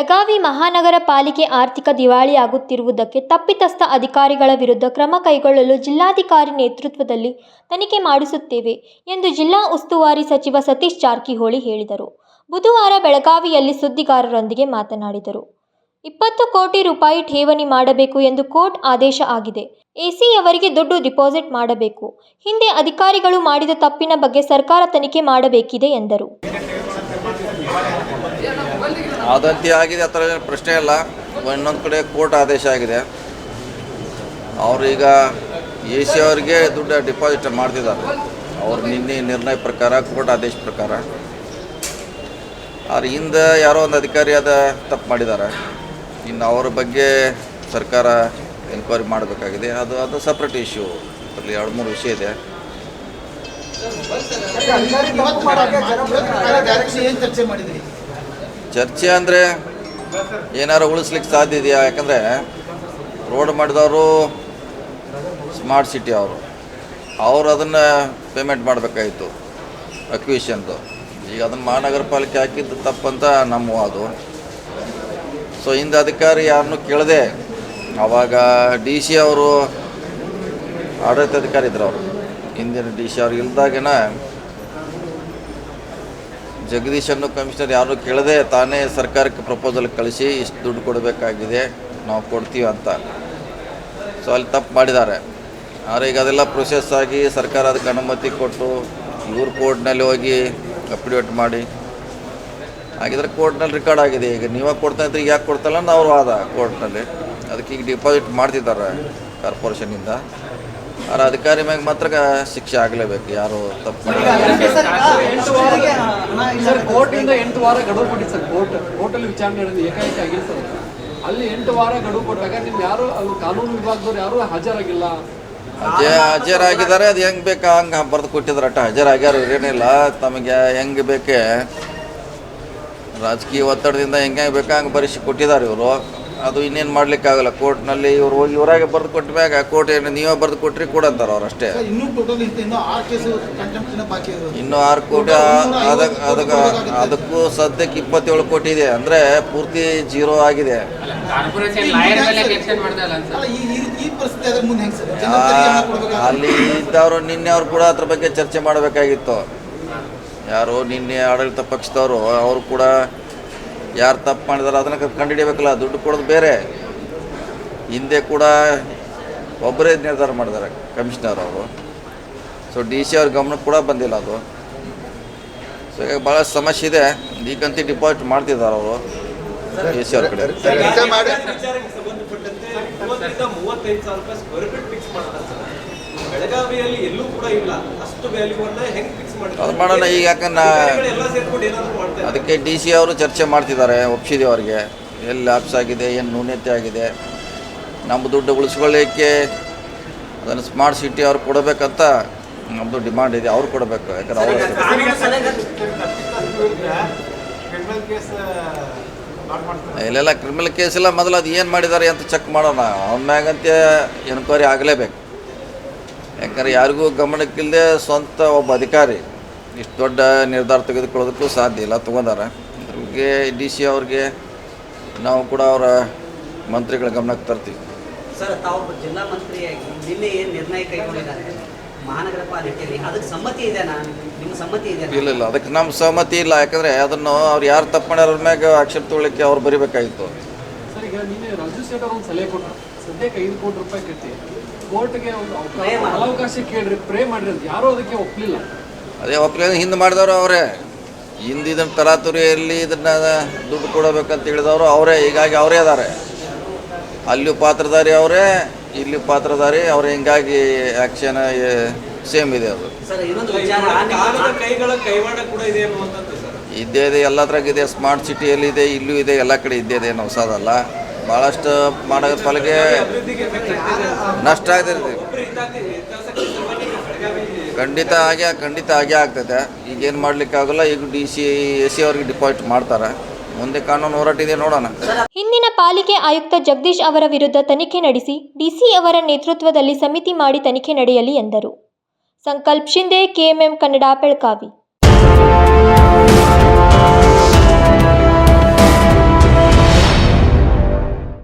ಬೆಳಗಾವಿ ಮಹಾನಗರ ಪಾಲಿಕೆ ಆರ್ಥಿಕ ದಿವಾಳಿಯಾಗುತ್ತಿರುವುದಕ್ಕೆ ತಪ್ಪಿತಸ್ಥ ಅಧಿಕಾರಿಗಳ ವಿರುದ್ಧ ಕ್ರಮ ಕೈಗೊಳ್ಳಲು ಜಿಲ್ಲಾಧಿಕಾರಿ ನೇತೃತ್ವದಲ್ಲಿ ತನಿಖೆ ಮಾಡಿಸುತ್ತೇವೆ ಎಂದು ಜಿಲ್ಲಾ ಉಸ್ತುವಾರಿ ಸಚಿವ ಸತೀಶ್ ಜಾರಕಿಹೊಳಿ ಹೇಳಿದರು. ಬುಧವಾರ ಬೆಳಗಾವಿಯಲ್ಲಿ ಸುದ್ದಿಗಾರರೊಂದಿಗೆ ಮಾತನಾಡಿದರು. ಇಪ್ಪತ್ತು ಕೋಟಿ ರೂಪಾಯಿ ಠೇವಣಿ ಮಾಡಬೇಕು ಎಂದು ಕೋರ್ಟ್ ಆದೇಶ ಆಗಿದೆ. ಎಸಿಯವರಿಗೆ ದುಡ್ಡು ಡಿಪಾಸಿಟ್ ಮಾಡಬೇಕು. ಹಿಂದೆ ಅಧಿಕಾರಿಗಳು ಮಾಡಿದ ತಪ್ಪಿನ ಬಗ್ಗೆ ಸರ್ಕಾರ ತನಿಖೆ ಮಾಡಬೇಕಿದೆ ಎಂದರು. ಆದಂತೆ ಆಗಿದೆ, ಆ ಥರ ಏನು ಪ್ರಶ್ನೆ ಇಲ್ಲ. ಇನ್ನೊಂದು ಕಡೆ ಕೋರ್ಟ್ ಆದೇಶ ಆಗಿದೆ. ಅವರು ಈಗ ಎ ಸಿ ಅವರಿಗೆ ದುಡ್ಡು ಡಿಪಾಸಿಟ್ ಮಾಡ್ತಿದ್ದಾರೆ. ಅವ್ರು ನಿನ್ನೆ ನಿರ್ಣಯ ಪ್ರಕಾರ, ಕೋರ್ಟ್ ಆದೇಶ ಪ್ರಕಾರ. ಅವ್ರ ಹಿಂದೆ ಯಾರೋ ಒಂದು ಅಧಿಕಾರಿ ಅದ ತಪ್ಪು ಮಾಡಿದ್ದಾರೆ. ಇನ್ನು ಅವ್ರ ಬಗ್ಗೆ ಸರ್ಕಾರ ಎನ್ಕ್ವೈರಿ ಮಾಡಬೇಕಾಗಿದೆ. ಅದು ಅದು ಸಪ್ರೇಟ್ ಇಶ್ಯೂ ಅದರಲ್ಲಿ ಎರಡು, ಮೂರು ವಿಷಯ ಇದೆ. ಚರ್ಚೆ ಮಾಡಿದ್ರಿ? ಚರ್ಚೆ ಅಂದರೆ ಏನಾರು ಉಳಿಸ್ಲಿಕ್ಕೆ ಸಾಧ್ಯ ಇದೆಯಾ? ಯಾಕಂದರೆ ರೋಡ್ ಮಾಡಿದವರು ಸ್ಮಾರ್ಟ್ ಸಿಟಿ ಅವರು. ಅವರು ಅದನ್ನು ಪೇಮೆಂಟ್ ಮಾಡಬೇಕಾಯಿತು ಅಕ್ವಿಷನ್ದು ಈಗ ಅದನ್ನು ಮಹಾನಗರ ಪಾಲಿಕೆ ಹಾಕಿದ್ದು ತಪ್ಪಂತ ನಮ್ಮ ಅದು. ಸೊ ಹಿಂದೆ ಅಧಿಕಾರಿ ಯಾರನ್ನು ಕೇಳದೆ ಆವಾಗ ಡಿ ಸಿ ಅವರು ಆಡಳಿತಾಧಿಕಾರಿ ಇದ್ರು ಅವರು. ಹಿಂದಿನ ಡಿ ಸಿ ಅವ್ರು ಇಲ್ದಾಗೇನ ಜಗದೀಶ್ ಕಮಿಷನರ್ ಯಾರು ಕೇಳದೆ ತಾನೇ ಸರ್ಕಾರಕ್ಕೆ ಪ್ರಪೋಸಲ್ ಕಳಿಸಿ ಇಷ್ಟು ದುಡ್ಡು ಕೊಡಬೇಕಾಗಿದೆ, ನಾವು ಕೊಡ್ತೀವಿ ಅಂತ. ಸೊ ಅಲ್ಲಿ ತಪ್ಪು ಮಾಡಿದ್ದಾರೆ. ಆದರೆ ಈಗ ಅದೆಲ್ಲ ಪ್ರೊಸೆಸ್ ಆಗಿ ಸರ್ಕಾರ ಅದಕ್ಕೆ ಅನುಮತಿ ಕೊಟ್ಟು ಇವ್ರು ಕೋರ್ಟ್ನಲ್ಲಿ ಹೋಗಿ ಅಪ್ಡೇಟ್ ಮಾಡಿ. ಹಾಗಿದ್ರೆ ಕೋರ್ಟ್ನಲ್ಲಿ ರೆಕಾರ್ಡ್ ಆಗಿದೆ. ಈಗ ನೀವೇ ಕೊಡ್ತಾ ಇದ್ರೆ ಯಾಕೆ ಕೊಡ್ತಲ್ಲ ಅವ್ರು ವಾದ ಕೋರ್ಟ್ನಲ್ಲಿ ಅದಕ್ಕೆ ಈಗ ಡಿಪಾಸಿಟ್ ಮಾಡ್ತಿದ್ದಾರೆ ಕಾರ್ಪೊರೇಷನಿಂದ ಆದರೆ ಅಧಿಕಾರಿ ಮ್ಯಾಗ ಮಾತ್ರ ಶಿಕ್ಷೆ ಆಗಲೇಬೇಕು ಯಾರು ತಪ್ಪು ಮಾಡಿದ್ದಾರೆ ಸರ್ ಕೋರ್ಟಿಂದ ಎಂಟು ವಾರ ಗಡುವು ಕೊಟ್ಟಿತ್ತು ಸರ್ ಕೋರ್ಟ್ ಕೋರ್ಟಲ್ಲಿ ವಿಚಾರಣೆ ನಡೆದು ಏಕಾಏಕಿ ಆಗಿಲ್ಲ ಸರ್. ಅಲ್ಲಿ ಎಂಟು ವಾರ ಗಡುವು ಕೊಟ್ಟಾಗ ನಿಮ್ ಯಾರು ಅಲ್ಲಿ ಕಾನೂನು ವಿಭಾಗದವ್ರು ಯಾರು ಹಾಜರಾಗಿಲ್ಲ? ಅಜಯ ಹಾಜರಾಗಿದ್ದಾರೆ ಅದು ಹೆಂಗೆ ಬೇಕಾ? ಹಂಗೆ ಬರ್ದು ಕೊಟ್ಟಿದ್ರ ಅಟ್ಟ ಹಾಜರಾಗ್ಯಾರ ಏನಿಲ್ಲ ತಮಗೆ ಹೆಂಗೆ ಬೇಕೆ? ರಾಜಕೀಯ ಒತ್ತಡದಿಂದ ಹೆಂಗೆ ಹೆಂಗೆ ಬೇಕಾ? ಹಂಗೆ ಬರೆಸಿ ಕೊಟ್ಟಿದ್ದಾರೆ ಇವರು. ಅದು ಇನ್ನೇನು ಮಾಡ್ಲಿಕ್ಕಾಗಲ್ಲ. ಕೋರ್ಟ್ನಲ್ಲಿ ಇವರು ಹೋಗಿ ಇವರಾಗೆ ಬರೆದು ಕೊಟ್ಟ ಮ್ಯಾಗ ಕೋರ್ಟ್ ಏನು ನೀವೇ ಬರೆದು ಕೊಟ್ರಿ ಕೊಡಂತಾರೆ ಅವ್ರು ಅಷ್ಟೇ. ಇನ್ನು ಆರು ಕೋಟಿ ಅದಕ್ಕೆ ಅದಕ್ಕೆ ಅದಕ್ಕೂ ಸದ್ಯಕ್ಕೆ ಇಪ್ಪತ್ತೇಳು ಕೋಟಿ ಇದೆ. ಅಂದರೆ ಪೂರ್ತಿ ಜೀರೋ ಆಗಿದೆ. ಅಲ್ಲಿ ಇದ್ದವರು ನಿನ್ನೆ ಅವ್ರು ಕೂಡ ಅದ್ರ ಬಗ್ಗೆ ಚರ್ಚೆ ಮಾಡಬೇಕಾಗಿತ್ತು. ಯಾರು? ನಿನ್ನೆ ಆಡಳಿತ ಪಕ್ಷದವರು ಅವರು ಕೂಡ ಯಾರು ತಪ್ಪು ಮಾಡಿದಾರೆ ಅದನ್ನು ಕಂಡುಹಿಡಿಯಬೇಕಲ್ಲ ದುಡ್ಡು ಕೊಡೋದು ಬೇರೆ. ಹಿಂದೆ ಕೂಡ ಒಬ್ಬರೇ ನಿರ್ಧಾರ ಮಾಡಿದ್ದಾರೆ ಕಮಿಷನರ್ ಅವರು. ಸೊ ಡಿ ಸಿ ಅವ್ರ ಗಮನಕ್ಕೆ ಕೂಡ ಬಂದಿಲ್ಲ ಅದು. ಸೊ ಈಗ ಭಾಳ ಸಮಸ್ಯೆ ಇದೆ. ಈಗಂತೂ ಡಿಪಾಸಿಟ್ ಮಾಡ್ತಿದ್ದಾರೆ ಅವರು. ಡಿ ಸಿ ಅವ್ರ ಕಡೆ. ವಿಚಾರಕ್ಕೆ ಸಂಬಂಧಪಟ್ಟಂತೆ ಮೂವತ್ತರಿಂದ ಮೂವತ್ತೈದು ಸಾವಿರ ರೂಪಾಯಿ ಸ್ಕ್ವೇರ್ ಫೀಟ್ ಫಿಕ್ಸ್ ಮಾಡ್ತಾರೆ ಬೆಳಗಾವಿಯಲ್ಲಿ ಎಲ್ಲೂ ಕೂಡ ಇಲ್ಲ. ಅದು ಮಾಡೋಣ ಈಗ ಅದಕ್ಕೆ ಡಿ ಸಿ ಅವರು ಚರ್ಚೆ ಮಾಡ್ತಿದ್ದಾರೆ ಒಪ್ಸಿದೆ ಅವ್ರಿಗೆ. ಎಲ್ಲಿ ಲ್ಯಾಪ್ಸ್ ಆಗಿದೆ ಏನು ನ್ಯೂನ್ಯತೆ ಆಗಿದೆ. ನಮ್ಮ ದುಡ್ಡು ಉಳಿಸ್ಕೊಳ್ಳಿಕ್ಕೆ ಅದನ್ನು ಸ್ಮಾರ್ಟ್ ಸಿಟಿ ಅವ್ರು ಕೊಡಬೇಕಂತ ನಮ್ಮದು ಡಿಮಾಂಡ್ ಇದೆ ಅವ್ರು ಕೊಡಬೇಕು. ಯಾಕಂದ್ರೆ ಅವರು ಇಲ್ಲೆಲ್ಲ ಕ್ರಿಮಿನಲ್ ಕೇಸ್ ಎಲ್ಲ ಮೊದಲು ಅದು ಏನು ಮಾಡಿದ್ದಾರೆ ಅಂತ ಚೆಕ್ ಮಾಡೋಣ. ಅವನ ಮ್ಯಾಗಂತೆ ಎನ್ಕ್ವೈರಿ ಆಗಲೇಬೇಕು. ಯಾಕಂದ್ರೆ ಯಾರಿಗೂ ಗಮನಕ್ಕಿಲ್ಲದೆ ಸ್ವಂತ ಒಬ್ಬ ಅಧಿಕಾರಿ ಇಷ್ಟು ದೊಡ್ಡ ನಿರ್ಧಾರ ತೆಗೆದುಕೊಳ್ಳೋದಕ್ಕೂ ಸಾಧ್ಯ ಇಲ್ಲ ತೊಗೊಂಡಾರ. ಅದ್ರ ಬಗ್ಗೆ ಡಿ ಸಿ ಅವ್ರಿಗೆ ನಾವು ಕೂಡ ಅವರ ಮಂತ್ರಿಗಳ ಗಮನಕ್ಕೆ ತರ್ತೀವಿ. ಸರ್ ತಾವು ಜಿಲ್ಲಾ ಮಂತ್ರಿಯಾಗಿ ನಿನ್ನೆ ಏನು ನಿರ್ಣಯ ಕೈಗೊಂಡಿದ್ದಾರೆ? ಮಹಾನಗರ ಪಾಲಿಕೆಯಲ್ಲಿ ಅದಕ್ಕೆ ಸಮ್ಮತಿ ಇದೆನಾ? ನಿಮ್ಮ ಸಮ್ಮತಿ ಇದೆ ಇಲ್ಲ ಇಲ್ಲ ಅದಕ್ಕೆ ನಮ್ಮ ಸಹಮತಿ ಇಲ್ಲ. ಯಾಕಂದರೆ ಅದನ್ನು ಅವ್ರು ಯಾರು ತಪ್ಪು ಮಾಡ್ಯಾರ ಅವ್ರ ಮ್ಯಾಗ ಆಕ್ಷೇಪ ತೊಗೊಳಿಕ್ಕೆ ಅವ್ರು ಬರಿಬೇಕಾಗಿತ್ತು. ಸರ್ ಈಗ ನಿನ್ನೆ ರಾಜು ಸೇಠ್ ಅವ್ರ ಒಂದು ಸಲಹೆ ಕೊಟ್ಟರು ಸದ್ಯಕ್ಕೆ ಐದು ಕೋಟಿ ರೂಪಾಯಿ ಕಟ್ಟಿ. ಕೋರ್ಟ್ಗೆ ಒಂದು ಅವಕಾಶ ಕೇಳ್ರಿ ಪ್ರೇ ಮಾಡ್ರಿ ಅಂತ. ಯಾರೂ ಅದಕ್ಕೆ ಒಪ್ಪಲಿಲ್ಲ ಅದೇ ಒಪ್ಪಲಿಲ್ಲ ಹಿಂದೆ ಮಾಡಿದವರು ಅವರೇ. ಹಿಂದೆ ಇದನ್ನು ತರಾತುರಿಯಲ್ಲಿ ಇದನ್ನು ದುಡ್ಡು ಕೊಡಬೇಕಂತ ಹೇಳಿದವರು ಅವರೇ. ಹೀಗಾಗಿ ಅವರೇ ಅದಾರೆ. ಅಲ್ಲಿ ಪಾತ್ರಧಾರಿ ಅವರೇ ಇಲ್ಲಿ ಪಾತ್ರಧಾರಿ ಅವ್ರ. ಹಿಂಗಾಗಿ ಆ್ಯಕ್ಷನ್ ಸೇಮ್ ಇದೆ ಅದು. ಸರ್ ಇನ್ನೊಂದು ವಿಚಾರ ಕಾಲದ ಕೈಗಳ ಕೈವಾಡ ಕೂಡ ಇದೆ ಅನ್ನುವಂಥದ್ದು ಸರ್. ಇದ್ದೇ ಇದೆ ಎಲ್ಲದ್ರಾಗ ಇದೆ ಸ್ಮಾರ್ಟ್ ಸಿಟಿಯಲ್ಲಿ ಇದೆ ಇಲ್ಲೂ ಇದೆ ಎಲ್ಲ ಕಡೆ ಇದ್ದೇ ಇದೆ ಏನು ಹೊಸದಲ್ಲ. ಭಾಳಷ್ಟು ಮಾಡೋ ಆಗ್ತಿದೆ ನಷ್ಟ ಆಗ್ತೈತಿ ಖಂಡಿತ ಹಾಗೆ ಖಂಡಿತ ಹಾಗೆ ಆಗ್ತೈತೆ ಈಗೇನು ಮಾಡಲಿಕ್ಕಾಗಲ್ಲ ಈಗ ಡಿ ಸಿ ಎ ಸಿ ಅವ್ರಿಗೆ ಡಿಪಾಸಿಟ್ ಮಾಡ್ತಾರೆ. ಮುಂದೆ ಕಾನೂನು ಹೋರಾಟ ಇದೆ ನೋಡೋಣ. ಹಿಂದಿನ ಪಾಲಿಕೆ ಆಯುಕ್ತ ಜಗದೀಶ್ ಅವರ ವಿರುದ್ಧ ತನಿಖೆ ನಡೆಸಿ ಡಿಸಿ ಅವರ ನೇತೃತ್ವದಲ್ಲಿ ಸಮಿತಿ ಮಾಡಿ ತನಿಖೆ ನಡೆಯಲಿ ಎಂದರು. ಸಂಕಲ್ಪ್ ಶಿಂದೆ ಕೆಎಂಎಂ ಕನ್ನಡ, ಬೆಳಗಾವಿ.